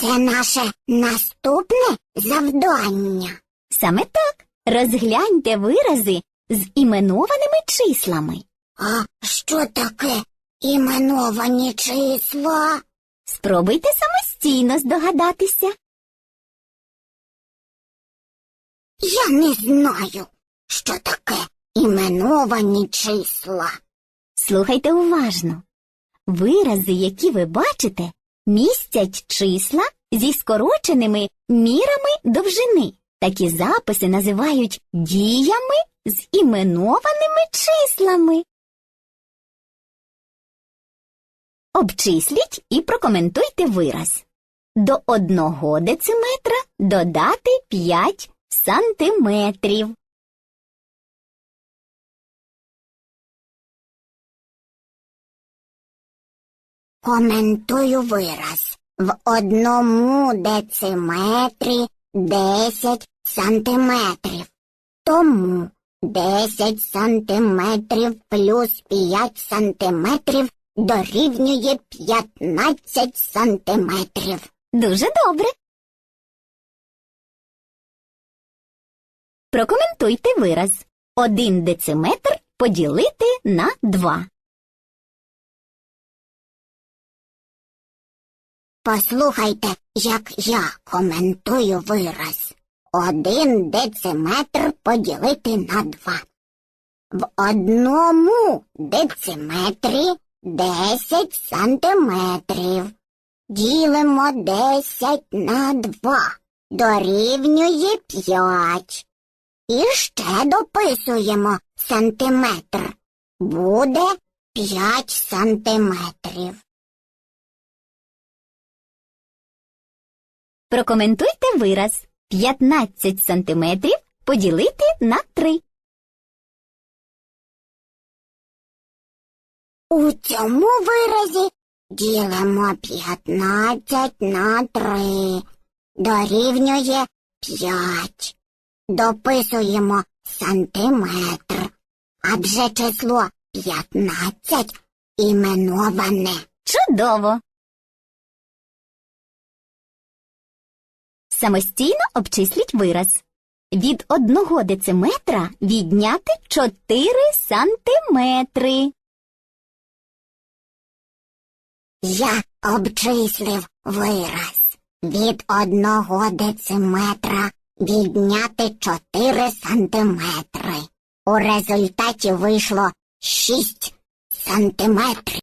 Це наше наступне завдання. Саме так. Розгляньте вирази з іменованими числами. А що таке іменовані числа? Спробуйте самостійно здогадатися. Я не знаю, що таке іменовані числа. Слухайте уважно. Вирази, які ви бачите, містять числа зі скороченими мірами довжини. Такі записи називають діями з іменованими числами. Обчисліть і прокоментуйте вираз. До одного дециметра додати 5 сантиметрів. Коментую вираз. В одному дециметрі 10 сантиметрів. Тому 10 сантиметрів плюс 5 сантиметрів дорівнює 15 сантиметрів. Дуже добре. Прокоментуйте вираз. Один дециметр поділити на два. Послухайте, як я коментую вираз. Один дециметр поділити на два. В одному дециметрі 10 сантиметрів. Ділимо 10 на 2. Дорівнює 5. І ще дописуємо сантиметр. Буде 5 сантиметрів. Прокоментуйте вираз. 15 сантиметрів поділити на 3. У цьому виразі ділимо 15 на 3. Дорівнює 5. Дописуємо сантиметр. Адже число 15 іменоване. Чудово! Самостійно обчисліть вираз. Від одного дециметра відняти 4 сантиметри. Я обчислив вираз. Від одного дециметра відняти 4 сантиметри. У результаті вийшло 6 сантиметрів.